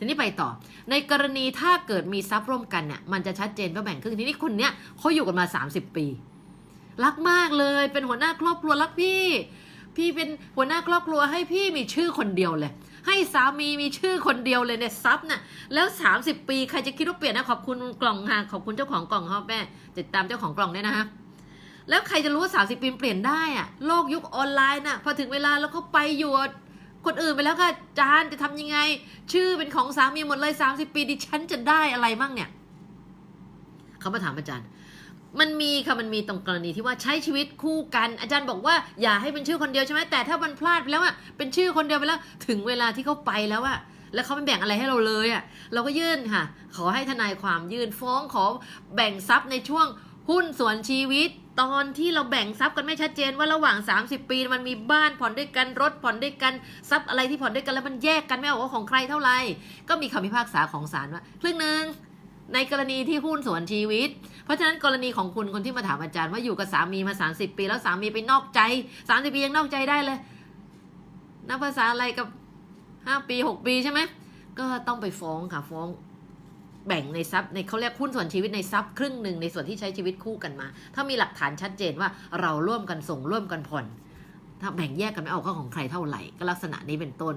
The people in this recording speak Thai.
ทีนี้ไปต่อ ในกรณีถ้าเกิดมีทรัพย์ร่วมกันเนี่ยมันจะชัดเจนว่าแบ่งครึ่งทีนี้คนเนี้ยเขาอยู่กันมา 30 ปี รักมากเลยเป็นหัวหน้าครอบครัวรักพี่ พี่เป็นหัวหน้าครอบครัวให้พี่มีชื่อคนเดียวเลย ให้สามีมีชื่อคนเดียวเลยเนี่ยทรัพย์น่ะแล้ว 30 ปีใครจะคิดว่าเปลี่ยนนะขอบคุณกล่องค่ะขอบคุณเจ้าของกล่องครับแม่ติดตามเจ้าของกล่องด้วยนะคะแล้วใครจะรู้ว่า30ปีเปลี่ยนได้อะโลกยุคออนไลน์น่ะพอถึงเวลาแล้วก็ไปอยู่ คนอื่นไปแล้วค่ะจานจะทำยังไง ชื่อเป็นของสามีหมดเลย30ปีดิฉันจะได้อะไรมั่งเนี่ยเขามาถามอาจารย์ มันมีค่ะมันมีตรงกรณีที่ว่าใช้ชีวิตคู่กัน อาจารย์บอกว่าอย่าให้เป็นชื่อคนเดียวใช่ไหมแต่ถ้ามันพลาดไปแล้วอะเป็นชื่อคนเดียวไปแล้ว ถึงเวลาที่เขาไปแล้วอะแล้วเขาไม่แบ่งอะไรให้เราเลยอะเราก็ยื่นค่ะ ขอให้ทนายความยื่นฟ้องขอแบ่งทรัพย์ในช่วง หุ้นส่วนชีวิตตอนที่เราแบ่งทรัพย์กันไม่ชัดเจนว่าระหว่าง 30 ปีมันมีบ้านผ่อนด้วยกันรถผ่อนด้วยกันทรัพย์อะไรที่ผ่อนด้วยกันแล้วมันแยกกันไม่ออกว่าของใครเท่าไหร่ก็มีคำพิพากษาของศาลว่าครึ่งหนึ่งในกรณีที่หุ้นส่วนชีวิต เพราะฉะนั้นกรณีของคุณคนที่มาถามอาจารย์ว่าอยู่กับสามีมา 30 ปี แล้วสามีไปนอกใจ 30 ปียังนอกใจได้เลยนับภาษาอะไรกับ 5 ปี 6 ปีใช่ไหมก็ต้องไปฟ้องค่ะฟ้อง แบ่งในทรัพย์ในเขาเรียกหุ้นส่วนชีวิตในทรัพย์ครึ่งหนึ่งในส่วนที่ใช้ชีวิตคู่กันมา ถ้ามีหลักฐานชัดเจนว่าเราร่วมกันส่งร่วมกันผ่อน ถ้าแบ่งแยกกันไม่ออกก็ของใครเท่าไหร่ก็ลักษณะนี้เป็นต้น